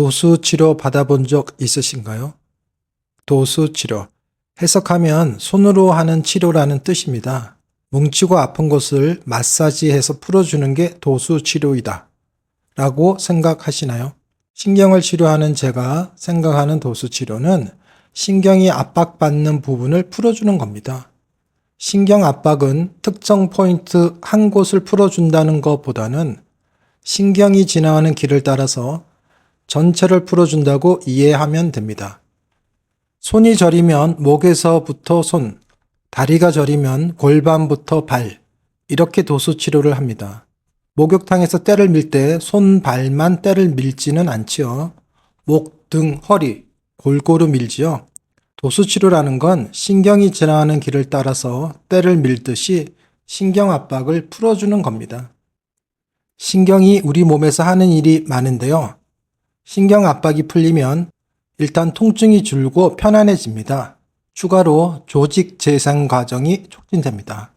도수 치료 받아본 적 있으신가요? 도수 치료. 해석하면 손으로 하는 치료라는 뜻입니다. 뭉치고 아픈 곳을 마사지해서 풀어주는 게 도수 치료이다. 라고 생각하시나요? 신경을 치료하는 제가 생각하는 도수 치료는 신경이 압박받는 부분을 풀어주는 겁니다. 신경 압박은 특정 포인트 한 곳을 풀어준다는 것보다는 신경이 지나가는 길을 따라서 전체를 풀어준다고 이해하면 됩니다. 손이 저리면 목에서부터 손, 다리가 저리면 골반부터 발, 이렇게 도수 치료를 합니다. 목욕탕에서 때를 밀 때 손, 발만 때를 밀지는 않지요. 목, 등, 허리, 골고루 밀지요. 도수 치료라는 건 신경이 지나가는 길을 따라서 때를 밀듯이 신경 압박을 풀어주는 겁니다. 신경이 우리 몸에서 하는 일이 많은데요. 신경 압박이 풀리면 일단 통증이 줄고 편안해집니다. 추가로 조직 재생 과정이 촉진됩니다.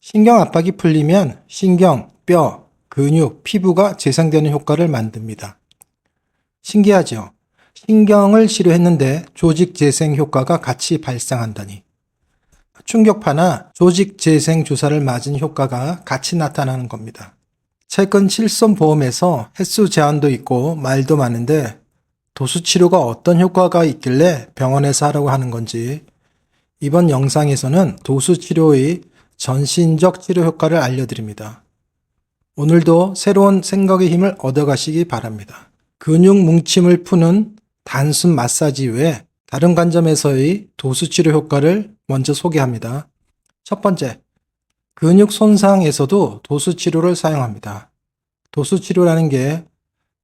신경 압박이 풀리면 신경, 뼈, 근육, 피부가 재생되는 효과를 만듭니다. 신기하죠? 신경을 치료했는데 조직 재생 효과가 같이 발생한다니. 충격파나 조직 재생 주사를 맞은 효과가 같이 나타나는 겁니다. 최근 실손보험에서 횟수 제한도 있고 말도 많은데 도수 치료가 어떤 효과가 있길래 병원에서 하라고 하는 건지 이번 영상에서는 도수 치료의 전신적 치료 효과를 알려드립니다. 오늘도 새로운 생각의 힘을 얻어가시기 바랍니다. 근육 뭉침을 푸는 단순 마사지 외에 다른 관점에서의 도수 치료 효과를 먼저 소개합니다. 첫 번째, 근육 손상에서도 도수 치료를 사용합니다. 도수 치료라는 게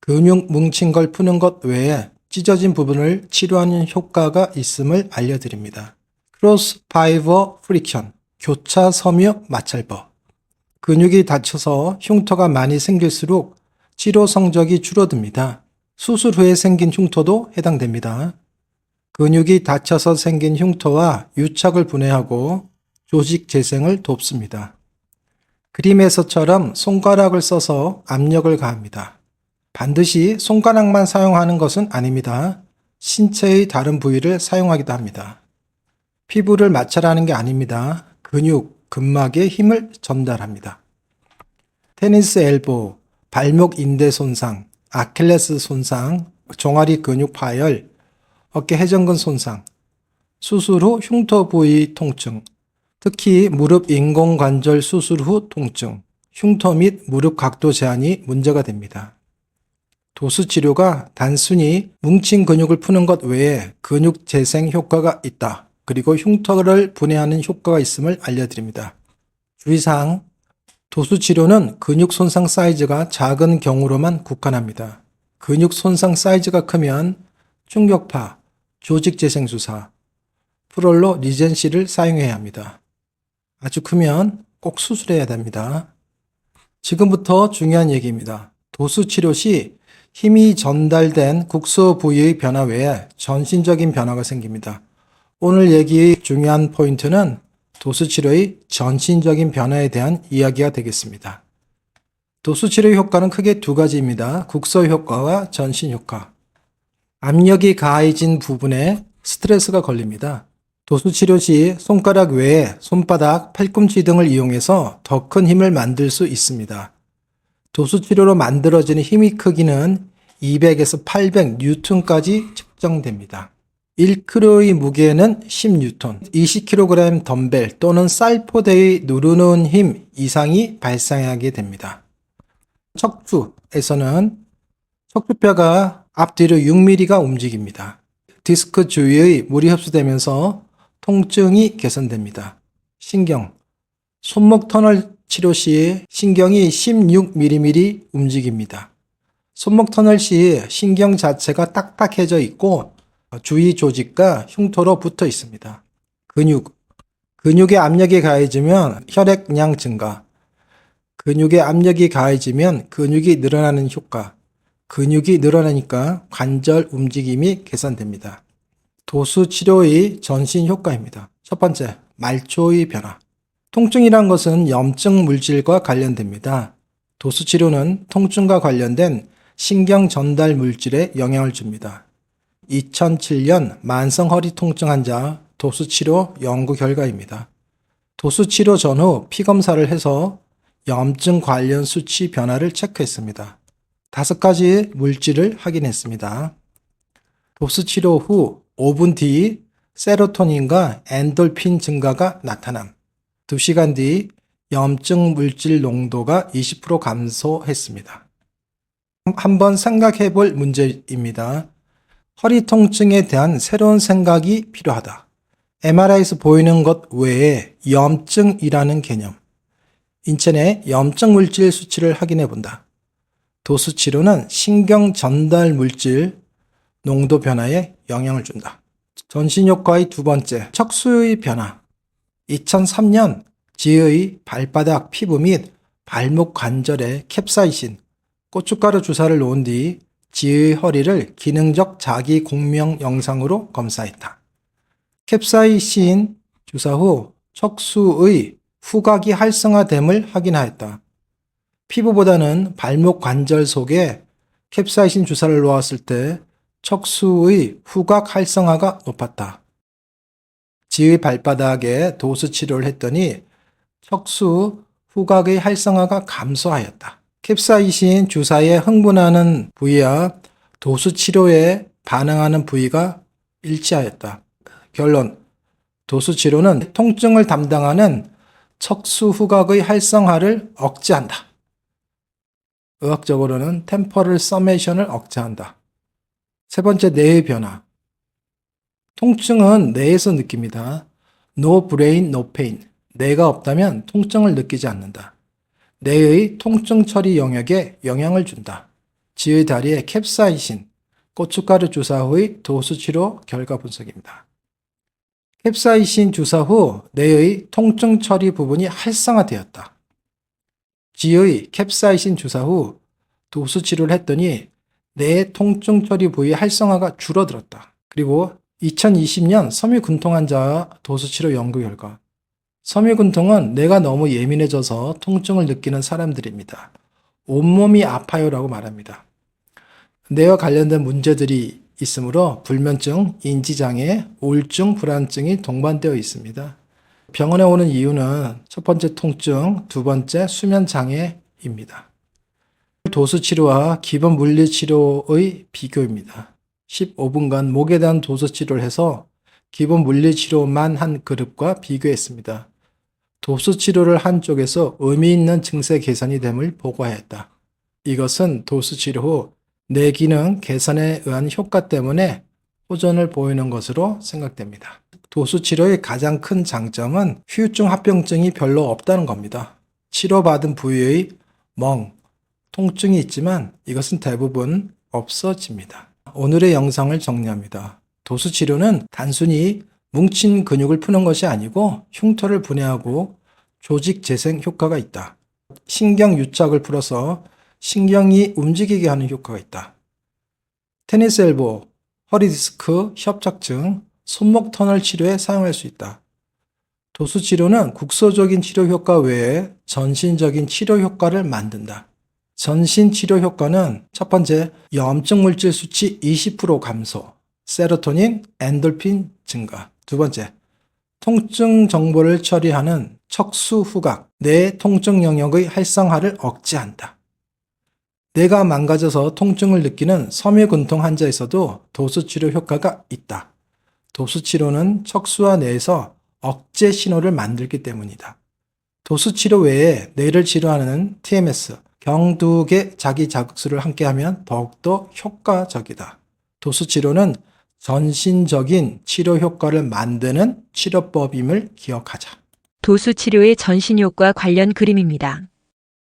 근육 뭉친 걸 푸는 것 외에 찢어진 부분을 치료하는 효과가 있음을 알려드립니다. 크로스 파이버 프리션, 교차 섬유 마찰법. 근육이 다쳐서 흉터가 많이 생길수록 치료 성적이 줄어듭니다. 수술 후에 생긴 흉터도 해당됩니다. 근육이 다쳐서 생긴 흉터와 유착을 분해하고 조직 재생을 돕습니다. 그림에서처럼 손가락을 써서 압력을 가합니다. 반드시 손가락만 사용하는 것은 아닙니다. 신체의 다른 부위를 사용하기도 합니다. 피부를 마찰하는 게 아닙니다. 근육, 근막에 힘을 전달합니다. 테니스 엘보, 발목 인대 손상, 아킬레스 손상, 종아리 근육 파열, 어깨 회전근 손상, 수술 후 흉터 부위 통증, 특히 무릎 인공관절 수술 후 통증, 흉터 및 무릎 각도 제한이 문제가 됩니다. 도수 치료가 단순히 뭉친 근육을 푸는 것 외에 근육 재생 효과가 있다. 그리고 흉터를 분해하는 효과가 있음을 알려드립니다. 주의사항, 도수 치료는 근육 손상 사이즈가 작은 경우로만 국한합니다. 근육 손상 사이즈가 크면 충격파, 조직 재생 주사, 프롤로 리젠시를 사용해야 합니다. 아주 크면 꼭 수술해야 됩니다. 지금부터 중요한 얘기입니다. 도수 치료 시 힘이 전달된 국소 부위의 변화 외에 전신적인 변화가 생깁니다. 오늘 얘기의 중요한 포인트는 도수 치료의 전신적인 변화에 대한 이야기가 되겠습니다. 도수 치료 효과는 크게 두 가지입니다. 국소 효과와 전신 효과. 압력이 가해진 부분에 스트레스가 걸립니다. 도수 치료 시 손가락 외에 손바닥, 팔꿈치 등을 이용해서 더 큰 힘을 만들 수 있습니다. 도수 치료로 만들어지는 힘의 크기는 200에서 800 뉴턴까지 측정됩니다. 1kg의 무게는 10뉴턴, 20kg 덤벨 또는 쌀포대의 누르는 힘 이상이 발생하게 됩니다. 척추에서는 척추뼈가 앞뒤로 6mm가 움직입니다. 디스크 주위의 물이 흡수되면서 통증이 개선됩니다. 신경, 손목 터널 치료 시 신경이 16mm 움직입니다. 손목 터널 시 신경 자체가 딱딱해져 있고 주위 조직과 흉터로 붙어 있습니다. 근육, 근육의 압력이 가해지면 혈액량 증가, 근육의 압력이 가해지면 근육이 늘어나는 효과, 근육이 늘어나니까 관절 움직임이 개선됩니다. 도수 치료의 전신 효과입니다. 첫 번째, 말초의 변화. 통증이란 것은 염증 물질과 관련됩니다. 도수 치료는 통증과 관련된 신경 전달 물질에 영향을 줍니다. 2007년 만성 허리 통증 환자 도수 치료 연구 결과입니다. 도수 치료 전후 피 검사를 해서 염증 관련 수치 변화를 체크했습니다. 다섯 가지 물질을 확인했습니다. 도수 치료 후 5분 뒤 세로토닌과 엔돌핀 증가가 나타남. 2시간 뒤 염증 물질 농도가 20% 감소했습니다. 한번 생각해 볼 문제입니다. 허리 통증에 대한 새로운 생각이 필요하다. MRI에서 보이는 것 외에 염증이라는 개념. 인체 내 염증 물질 수치를 확인해 본다. 도수 치료는 신경 전달 물질 농도 변화에 영향을 준다. 전신 효과의 두 번째, 척수의 변화. 2003년 지의 발바닥 피부 및 발목 관절에 캡사이신, 고춧가루 주사를 놓은 뒤 지의 허리를 기능적 자기 공명 영상으로 검사했다. 캡사이신 주사 후 척수의 후각이 활성화됨을 확인하였다. 피부보다는 발목 관절 속에 캡사이신 주사를 놓았을 때 척수의 후각 활성화가 높았다. 지의 발바닥에 도수 치료를 했더니 척수 후각의 활성화가 감소하였다. 캡사이신 주사에 흥분하는 부위와 도수 치료에 반응하는 부위가 일치하였다. 결론. 도수 치료는 통증을 담당하는 척수 후각의 활성화를 억제한다. 의학적으로는 템퍼럴 서메이션을 억제한다. 세 번째, 뇌의 변화. 통증은 뇌에서 느낍니다. No brain, no pain. 뇌가 없다면 통증을 느끼지 않는다. 뇌의 통증 처리 영역에 영향을 준다. 지의 다리에 캡사이신, 고춧가루 주사 후의 도수 치료 결과 분석입니다. 캡사이신 주사 후 뇌의 통증 처리 부분이 활성화되었다. 지의 캡사이신 주사 후 도수 치료를 했더니 뇌 통증 처리 부위 활성화가 줄어들었다. 그리고 2020년 섬유근통 환자 도수 치료 연구 결과 섬유근통은 뇌가 너무 예민해져서 통증을 느끼는 사람들입니다. 온몸이 아파요라고 말합니다. 뇌와 관련된 문제들이 있으므로 불면증, 인지장애, 우울증, 불안증이 동반되어 있습니다. 병원에 오는 이유는 첫 번째 통증, 두 번째 수면 장애입니다. 도수 치료와 기본 물리 치료의 비교입니다. 15분간 목에 대한 도수 치료를 해서 기본 물리 치료만 한 그룹과 비교했습니다. 도수 치료를 한 쪽에서 의미 있는 증세 개선이 됨을 보고하였다. 이것은 도수 치료 후 뇌 기능 개선에 의한 효과 때문에 호전을 보이는 것으로 생각됩니다. 도수 치료의 가장 큰 장점은 후유증 합병증이 별로 없다는 겁니다. 치료받은 부위의 멍, 통증이 있지만 이것은 대부분 없어집니다. 오늘의 영상을 정리합니다. 도수 치료는 단순히 뭉친 근육을 푸는 것이 아니고 흉터를 분해하고 조직 재생 효과가 있다. 신경 유착을 풀어서 신경이 움직이게 하는 효과가 있다. 테니스 엘보, 허리 디스크, 협착증, 손목 터널 치료에 사용할 수 있다. 도수 치료는 국소적인 치료 효과 외에 전신적인 치료 효과를 만든다. 전신 치료 효과는 첫 번째, 염증 물질 수치 20% 감소, 세로토닌, 엔돌핀 증가. 두 번째, 통증 정보를 처리하는 척수 후각, 뇌 통증 영역의 활성화를 억제한다. 뇌가 망가져서 통증을 느끼는 섬유근통 환자에서도 도수 치료 효과가 있다. 도수 치료는 척수와 뇌에서 억제 신호를 만들기 때문이다. 도수 치료 외에 뇌를 치료하는 TMS, 경두개 자기 자극술을 함께하면 더욱더 효과적이다. 도수 치료는 전신적인 치료 효과를 만드는 치료법임을 기억하자. 도수 치료의 전신 효과 관련 그림입니다.